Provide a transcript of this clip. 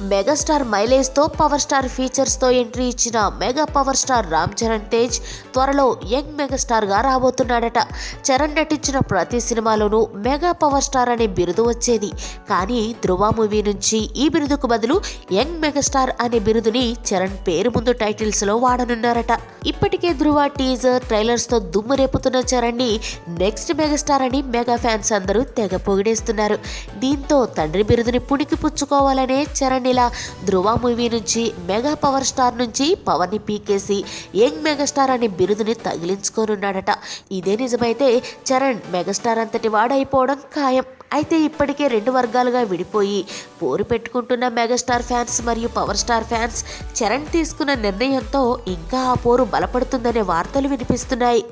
Megastar మైలేజ్తో power star ఫీచర్స్తో entry ఇచ్చిన mega power star Ram Charan Tej త్వరలో యంగ్ మెగాస్టార్గా రాబోతున్నాడట. చరణ్ నటించిన ప్రతి సినిమాలోనూ మెగా పవర్ స్టార్ అనే బిరుదు వచ్చేది. కానీ ధృవ మూవీ నుంచి ఈ బిరుదుకు బదులు యంగ్ మెగాస్టార్ అనే బిరుదుని చరణ్ పేరు ముందు టైటిల్స్లో వాడనున్నారట. ఇప్పటికే ధృవ టీజర్ ట్రైలర్స్తో దుమ్ము రేపుతున్న చరణ్ని నెక్స్ట్ మెగాస్టార్ అని మెగా ఫ్యాన్స్ అందరూ తెగ పొగిడేస్తున్నారు. దీంతో తండ్రి బిరుదుని పుణికి పుచ్చుకోవాలనే చరణ్ ఇలా ధృవ మూవీ నుంచి మెగా పవర్ స్టార్ నుంచి పవర్ని పీకేసి యంగ్ మెగాస్టార్ అనే బిరుదుని తగిలించుకోనున్నాడట. ఇదే నిజమైతే చరణ్ మెగాస్టార్ అంతటి వాడైపోవడం ఖాయం. అయితే ఇప్పటికే రెండు వర్గాలుగా విడిపోయి పోరు పెట్టుకుంటున్న మెగాస్టార్ ఫ్యాన్స్ మరియు పవర్ స్టార్ ఫ్యాన్స్ చరణ్ తీసుకున్న నిర్ణయంతో ఇంకా ఆ పోరు బలపడుతుందనే వార్తలు వినిపిస్తున్నాయి.